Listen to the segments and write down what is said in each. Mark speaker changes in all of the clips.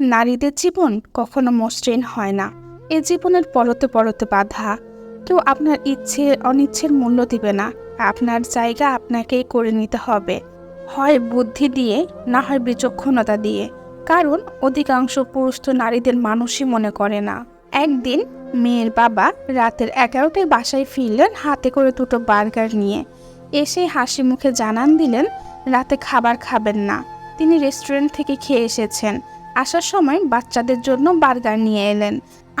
Speaker 1: নারীদের জীবন কখনো মসৃণ হয় না। এ জীবনের পরতে পরতে বাধা। কেউ আপনার ইচ্ছে, অনিচ্ছের মূল্য দিবে না। আপনার জায়গা আপনাকেই করে নিতে হবে। হয় বুদ্ধি দিয়ে, না হয় বিচক্ষণতা দিয়ে। কারণ অধিকাংশ পুরুষ তো নারীদের মানুষই মনে করে না। একদিন মেয়ের বাবা রাতের এগারোটায় বাসায় ফিরলেন হাতে করে দুটো বার্গার নিয়ে। এসে হাসি মুখে জানান দিলেন, রাতে খাবার খাবেন না। তিনি রেস্টুরেন্ট থেকে খেয়ে এসেছেন। আসার সময় বাচ্চাদের জন্য বার্গার নিয়ে এলেন।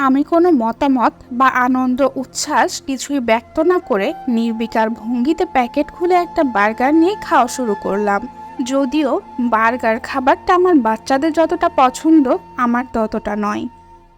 Speaker 1: আমি কোনো মতামত বা আনন্দ উচ্ছ্বাস কিছুই ব্যক্ত না করে নির্বিকার ভঙ্গিতে প্যাকেট খুলে একটা বার্গার নিয়ে খাওয়া শুরু করলাম। যদিও বার্গার খাবারটা আমার বাচ্চাদের যতটা পছন্দ, আমার ততটা নয়।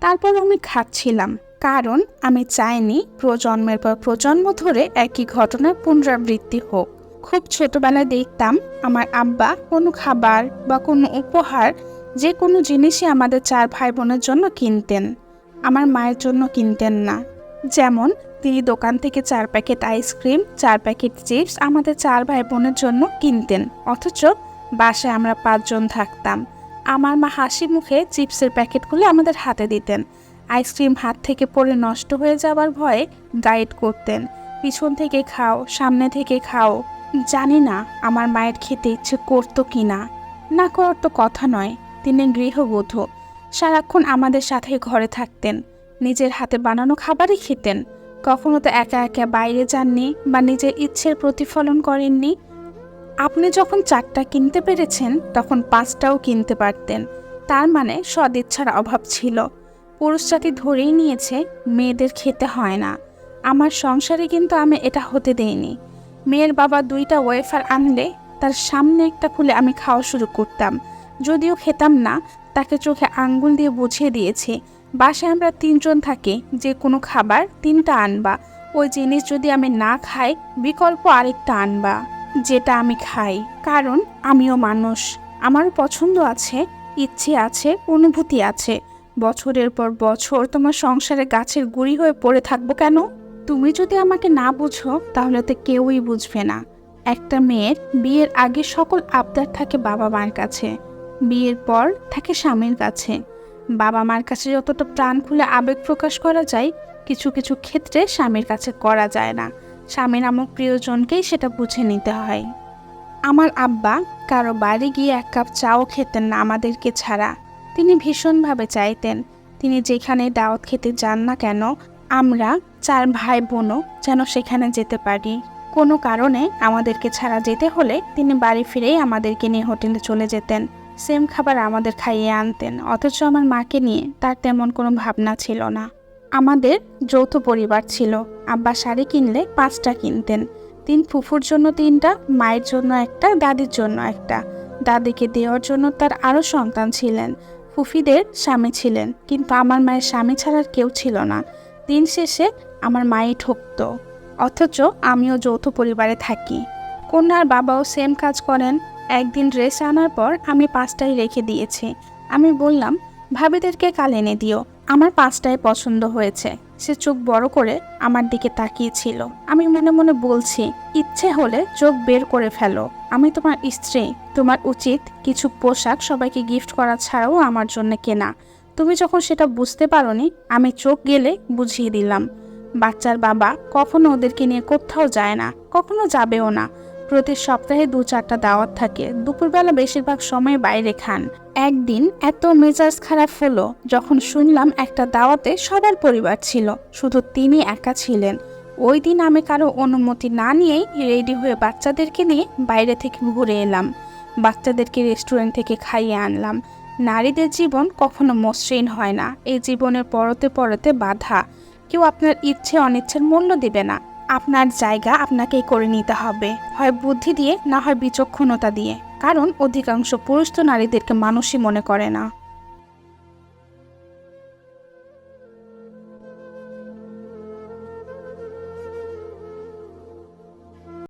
Speaker 1: তারপর আমি খাচ্ছিলাম, কারণ আমি চাইনি প্রজন্মের পর প্রজন্ম ধরে একই ঘটনার পুনরাবৃত্তি হোক। খুব ছোটবেলায় দেখতাম আমার আব্বা কোনো খাবার বা কোনো উপহার যে কোনো জিনিসই আমাদের চার ভাই বোনের জন্য কিনতেন, আমার মায়ের জন্য কিনতেন না। যেমন, তিনি দোকান থেকে চার প্যাকেট আইসক্রিম, চার প্যাকেট চিপস আমাদের চার ভাই বোনের জন্য কিনতেন। অথচ, বাসায় আমরা পাঁচজন থাকতাম। আমার মা হাসি মুখে চিপসের প্যাকেটগুলো আমাদের হাতে দিতেন। আইসক্রিম হাত থেকে পড়ে নষ্ট হয়ে যাওয়ার ভয়ে গাইড করতেন। পিছন থেকে খাও, সামনে থেকে খাও। জানি না আমার মায়ের খেতে ইচ্ছে করতো কি না না করার তো কথা নয়। তিনি গৃহবধূ। সারাক্ষণ আমাদের সাথে ঘরে থাকতেন। নিজের হাতে বানানো খাবারই খেতেন। কখনো তো একা একা বাইরে যাননি বা নিজের ইচ্ছের প্রতিফলন করেননি। আপনি যখন চারটা কিনতে পেরেছেন, তখন পাঁচটাও কিনতে পারতেন। তার মানে সদিচ্ছার অভাব ছিল। পুরুষ জাতি ধরেই নিয়েছে, মেয়েদের খেতে হয় না। আমার সংসারে কিন্তু আমি এটা হতে দেইনি। মেয়ের বাবা দুইটা ওয়েফার আনলে, তার সামনে একটা খুলে আমি খাওয়া শুরু করতাম। যদিও খেতাম না, তাকে চোখে আঙ্গুল দিয়ে বুঝিয়ে দিয়েছে, বাসায় আমরা তিনজন থাকি, যে কোনো খাবার তিনটা আনবা, ওই জিনিস যদি আমি না খাই, বিকল্প আরেকটা আনবা, যেটা আমি খাই, কারণ আমিও মানুষ, আমারও পছন্দ আছে, ইচ্ছে আছে, অনুভূতি আছে, বছরের পর বছর তোমার সংসারে গাছের গুড়ি হয়ে পড়ে থাকব কেন? তুমি যদি আমাকে না বুঝো, তাহলে তো কেউই বুঝবে না, একটা মেয়ের বিয়ের আগে সকল আবদার থাকে বাবা মার কাছে বিয়ের পর থাকে স্বামীর কাছে। বাবা মার কাছে যতটা প্রাণ খুলে আবেগ প্রকাশ করা যায়, কিছু কিছু ক্ষেত্রে স্বামীর কাছে করা যায় না। স্বামী নামক প্রিয়জনকেই সেটা বুঝে নিতে হয়। আমার আব্বা কারও বাড়ি গিয়ে এক কাপ চাও খেতেন না আমাদেরকে ছাড়া। তিনি ভীষণভাবে চাইতেন, তিনি যেখানে দাওয়াত খেতে যান না কেন, আমরা চার ভাই বোনও যেন সেখানে যেতে পারি। কোনো কারণে আমাদেরকে ছাড়া যেতে হলে তিনি বাড়ি ফিরেই আমাদেরকে নিয়ে হোটেলে চলে যেতেন। সেম খাবার আমাদের খাইয়ে আনতেন, অথচ আমার মাকে নিয়ে তার তেমন কোনো ভাবনা ছিল না। আমাদের যৌথ পরিবার ছিল, আব্বা শাড়ি কিনলে পাঁচটা কিনতেন, তিন ফুফুর জন্য তিনটা, মায়ের জন্য একটা, দাদির জন্য একটা। দাদিকে দেওয়ার জন্য তার আরও সন্তান ছিলেন, ফুফিদের স্বামী ছিলেন, কিন্তু আমার মায়ের স্বামী ছাড়ার কেউ ছিল না। দিন শেষে আমার মাই ঠকত, অথচ আমিও যৌথ পরিবারে থাকি। কন্যার বাবাও সেম কাজ করেন একদিন ড্রেস আনার পর আমি পাঁচটাই রেখে দিয়েছি। আমি বললাম, ভাবিদেরকে কাল এনে দিও, আমার পাঁচটায় পছন্দ হয়েছে। সে চোখ বড় করে আমার দিকে তাকিয়েছিল। আমি মনে মনে বলছি, ইচ্ছে হলে চোখ বের করে ফেলো। আমি তোমার স্ত্রী, তোমার উচিত কিছু পোশাক সবাইকে গিফট করা ছাড়াও আমার জন্য কেনা। তুমি যখন সেটা বুঝতে পারোনি, আমি চোখ গেলে বুঝিয়ে দিলাম। বাচ্চার বাবা কখনো ওদেরকে নিয়ে কোথাও যায় না, কখনো যাবেও না। প্রতি সপ্তাহে দু চারটা দাওয়াত থাকে। দুপুরবেলা বেশিরভাগ সময় বাইরে খান। একদিন এত মেজাজ খারাপ হলো যখন শুনলাম একটা দাওয়াতে সবার পরিবার ছিল, শুধু তিনি একা ছিলেন। ওই দিন আমি কারও অনুমতি না নিয়েই রেডি হয়ে বাচ্চাদেরকে নিয়ে বাইরে থেকে ঘুরে এলাম। বাচ্চাদেরকে রেস্টুরেন্ট থেকে খাইয়ে আনলাম। নারীদের জীবন কখনো মসৃণ হয় না। এই জীবনের পরতে পরতে বাধা। কেউ আপনার ইচ্ছে অনিচ্ছের মূল্য দিবে না। আপনার জায়গা আপনাকেই করে নিতে হবে। হয় বুদ্ধি দিয়ে, না হয় বিচক্ষণতা দিয়ে। কারণ অধিকাংশ পুরুষ তো নারীদেরকে মানুষই মনে করে না।